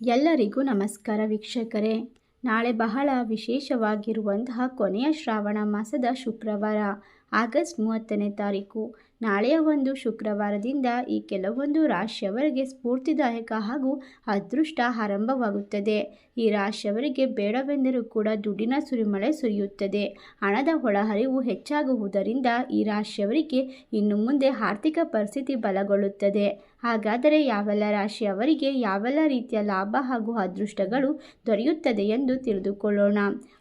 ಎಲ್ಲರಿಗೂ ನಮಸ್ಕಾರ ವೀಕ್ಷಕರೇ. ನಾಳೆ ಬಹಳ ವಿಶೇಷವಾಗಿರುವಂತಹ ಕೊನೆಯ ಶ್ರಾವಣ ಮಾಸದ ಶುಕ್ರವಾರ ಆಗಸ್ಟ್ ಮೂವತ್ತನೇ ತಾರೀಕು. ನಾಳೆಯ ಒಂದು ಶುಕ್ರವಾರದಿಂದ ಈ ಕೆಲವೊಂದು ರಾಶಿಯವರಿಗೆ ಸ್ಫೂರ್ತಿದಾಯಕ ಹಾಗೂ ಅದೃಷ್ಟ ಆರಂಭವಾಗುತ್ತದೆ. ಈ ರಾಶಿಯವರಿಗೆ ಬೇಡವೆಂದರೂ ಕೂಡ ದುಡ್ಡಿನ ಸುರಿಮಳೆ ಸುರಿಯುತ್ತದೆ. ಹಣದ ಒಳಹರಿವು ಹೆಚ್ಚಾಗುವುದರಿಂದ ಈ ರಾಶಿಯವರಿಗೆ ಇನ್ನು ಮುಂದೆ ಆರ್ಥಿಕ ಪರಿಸ್ಥಿತಿ ಬಲಗೊಳ್ಳುತ್ತದೆ. ಹಾಗಾದರೆ ಯಾವೆಲ್ಲ ರಾಶಿಯವರಿಗೆ ಯಾವೆಲ್ಲ ರೀತಿಯ ಲಾಭ ಹಾಗೂ ಅದೃಷ್ಟಗಳು ದೊರೆಯುತ್ತದೆ ಎಂದು ತಿಳಿದುಕೊಳ್ಳೋಣ.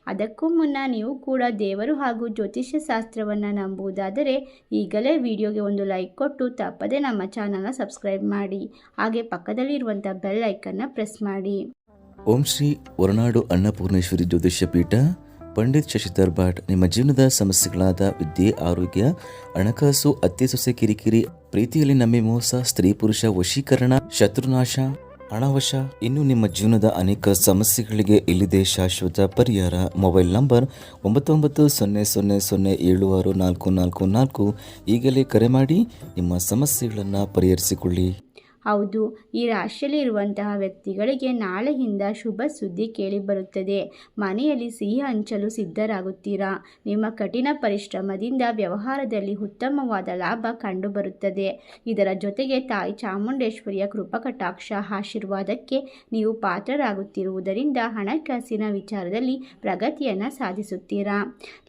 ಅದಕ್ಕೂ ಮುನ್ನ ನೀವು ಕೂಡ ದೇವರು ಹಾಗೂ ಜ್ಯೋತಿಷ್ಯ ಶಾಸ್ತ್ರವನ್ನು ನಂಬುವುದಾದರೆ ಈಗಲೇ ವಿಡಿಯೋಗೆ ಒಂದು ಲೈಕ್ ಕೊಟ್ಟು ತಪ್ಪದೇ ನಮ್ಮ ಚಾನಲ್ನ ಸಬ್ಸ್ಕ್ರೈಬ್ ಮಾಡಿ, ಹಾಗೆ ಪಕ್ಕದಲ್ಲಿರುವಂಥ ಬೆಲ್ ಐಕನ್ನ ಪ್ರೆಸ್ ಮಾಡಿ. ಓಂ ಶ್ರೀ ಹೊರನಾಡು ಅನ್ನಪೂರ್ಣೇಶ್ವರಿ ಜ್ಯೋತಿಷ್ಯ ಪೀಠ ಪಂಡಿತ್ ಶಶಿಧರ್ ಭಾಟ್, ನಿಮ್ಮ ಜೀವನದ ಸಮಸ್ಯೆಗಳಾದ ವಿದ್ಯೆ, ಆರೋಗ್ಯ, ಹಣಕಾಸು ಅತ್ತೆ ಸೊಸೆ ಕಿರಿಕಿರಿ, ಪ್ರೀತಿಯಲ್ಲಿ ನಮ್ಮೆ ಮೋಸ, ಸ್ತ್ರೀ ಪುರುಷ ವಶೀಕರಣ, ಶತ್ರುನಾಶ ಹಣವಶ ಇನ್ನು ನಿಮ್ಮ ಜೀವನದ ಅನೇಕ ಸಮಸ್ಯೆಗಳಿಗೆ ಇಲ್ಲಿದೆ ಶಾಶ್ವತ ಪರಿಹಾರ. ಮೊಬೈಲ್ ನಂಬರ್ ಒಂಬತ್ತು ಒಂಬತ್ತು ಸೊನ್ನೆ ಸೊನ್ನೆ ಸೊನ್ನೆ ಏಳು ಆರು ನಾಲ್ಕು ನಾಲ್ಕು ನಾಲ್ಕು. ಈಗಲೇ ಕರೆ ಮಾಡಿ ನಿಮ್ಮ ಸಮಸ್ಯೆಗಳನ್ನು ಪರಿಹರಿಸಿಕೊಳ್ಳಿ. ಹೌದು, ಈ ರಾಶಿಯಲ್ಲಿ ಇರುವಂತಹ ವ್ಯಕ್ತಿಗಳಿಗೆ ನಾಳೆಯಿಂದ ಶುಭ ಸುದ್ದಿ ಕೇಳಿಬರುತ್ತದೆ. ಮನೆಯಲ್ಲಿ ಸಿಹಿ ಹಂಚಲು ಸಿದ್ಧರಾಗುತ್ತೀರಾ? ನಿಮ್ಮ ಕಠಿಣ ಪರಿಶ್ರಮದಿಂದ ವ್ಯವಹಾರದಲ್ಲಿ ಉತ್ತಮವಾದ ಲಾಭ ಕಂಡುಬರುತ್ತದೆ. ಇದರ ಜೊತೆಗೆ ತಾಯಿ ಚಾಮುಂಡೇಶ್ವರಿಯ ಕೃಪಕಟಾಕ್ಷ ಆಶೀರ್ವಾದಕ್ಕೆ ನೀವು ಪಾತ್ರರಾಗುತ್ತಿರುವುದರಿಂದ ಹಣಕಾಸಿನ ವಿಚಾರದಲ್ಲಿ ಪ್ರಗತಿಯನ್ನು ಸಾಧಿಸುತ್ತೀರಾ?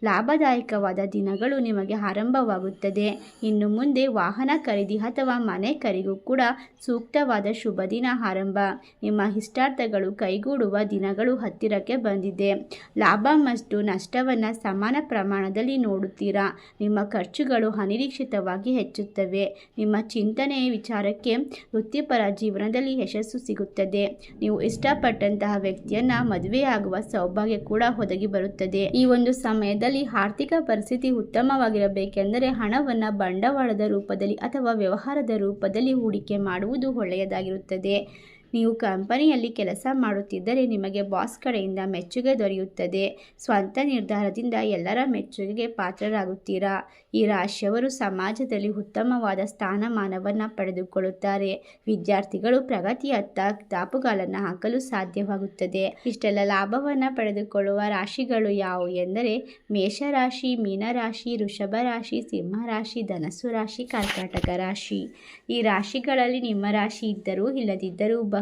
ಲಾಭದಾಯಕವಾದ ದಿನಗಳು ನಿಮಗೆ ಆರಂಭವಾಗುತ್ತದೆ. ಇನ್ನು ಮುಂದೆ ವಾಹನ ಖರೀದಿ ಅಥವಾ ಮನೆ ಖರೀದಿಗೂ ಕೂಡ ಸೂಕ್ತವಾದ ಶುಭ ದಿನ ಆರಂಭ. ನಿಮ್ಮ ಇಷ್ಟಾರ್ಥಗಳು ಕೈಗೂಡುವ ದಿನಗಳು ಹತ್ತಿರಕ್ಕೆ ಬಂದಿದೆ. ಲಾಭ ಮತ್ತು ನಷ್ಟವನ್ನು ಸಮಾನ ಪ್ರಮಾಣದಲ್ಲಿ ನೋಡುತ್ತೀರಾ? ನಿಮ್ಮ ಖರ್ಚುಗಳು ಅನಿರೀಕ್ಷಿತವಾಗಿ ಹೆಚ್ಚುತ್ತವೆ. ನಿಮ್ಮ ಚಿಂತನೆಯ ವಿಚಾರಕ್ಕೆ ವೃತ್ತಿಪರ ಜೀವನದಲ್ಲಿ ಯಶಸ್ಸು ಸಿಗುತ್ತದೆ. ನೀವು ಇಷ್ಟಪಟ್ಟಂತಹ ವ್ಯಕ್ತಿಯನ್ನು ಮದುವೆಯಾಗುವ ಸೌಭಾಗ್ಯ ಕೂಡ ಒದಗಿ ಬರುತ್ತದೆ. ಈ ಒಂದು ಸಮಯದಲ್ಲಿ ಆರ್ಥಿಕ ಪರಿಸ್ಥಿತಿ ಉತ್ತಮವಾಗಿರಬೇಕೆಂದರೆ ಹಣವನ್ನು ಬಂಡವಾಳದ ರೂಪದಲ್ಲಿ ಅಥವಾ ವ್ಯವಹಾರದ ರೂಪದಲ್ಲಿ ಹೂಡಿಕೆ ಮಾಡುವುದು ಒಳ್ಳೆಯದಾಗಿರುತ್ತದೆ. ನೀವು ಕಂಪನಿಯಲ್ಲಿ ಕೆಲಸ ಮಾಡುತ್ತಿದ್ದರೆ ನಿಮಗೆ ಬಾಸ್ ಕಡೆಯಿಂದ ಮೆಚ್ಚುಗೆ ದೊರೆಯುತ್ತದೆ. ಸ್ವಂತ ನಿರ್ಧಾರದಿಂದ ಎಲ್ಲರ ಮೆಚ್ಚುಗೆಗೆ ಪಾತ್ರರಾಗುತ್ತೀರಾ? ಈ ರಾಶಿಯವರು ಸಮಾಜದಲ್ಲಿ ಉತ್ತಮವಾದ ಸ್ಥಾನಮಾನವನ್ನು ಪಡೆದುಕೊಳ್ಳುತ್ತಾರೆ. ವಿದ್ಯಾರ್ಥಿಗಳು ಪ್ರಗತಿಯತ್ತ ದಾಪುಗಾಲನ್ನು ಹಾಕಲು ಸಾಧ್ಯವಾಗುತ್ತದೆ. ಇಷ್ಟೆಲ್ಲ ಲಾಭವನ್ನು ಪಡೆದುಕೊಳ್ಳುವ ರಾಶಿಗಳು ಯಾವುವು ಎಂದರೆ ಮೇಷರಾಶಿ, ಮೀನರಾಶಿ ವೃಷಭ ರಾಶಿ ಸಿಂಹ ರಾಶಿ ಧನಸ್ಸು ರಾಶಿ, ಕರ್ಕಾಟಕ ರಾಶಿ. ಈ ರಾಶಿಗಳಲ್ಲಿ ನಿಮ್ಮ ರಾಶಿ ಇದ್ದರೂ ಇಲ್ಲದಿದ್ದರೂ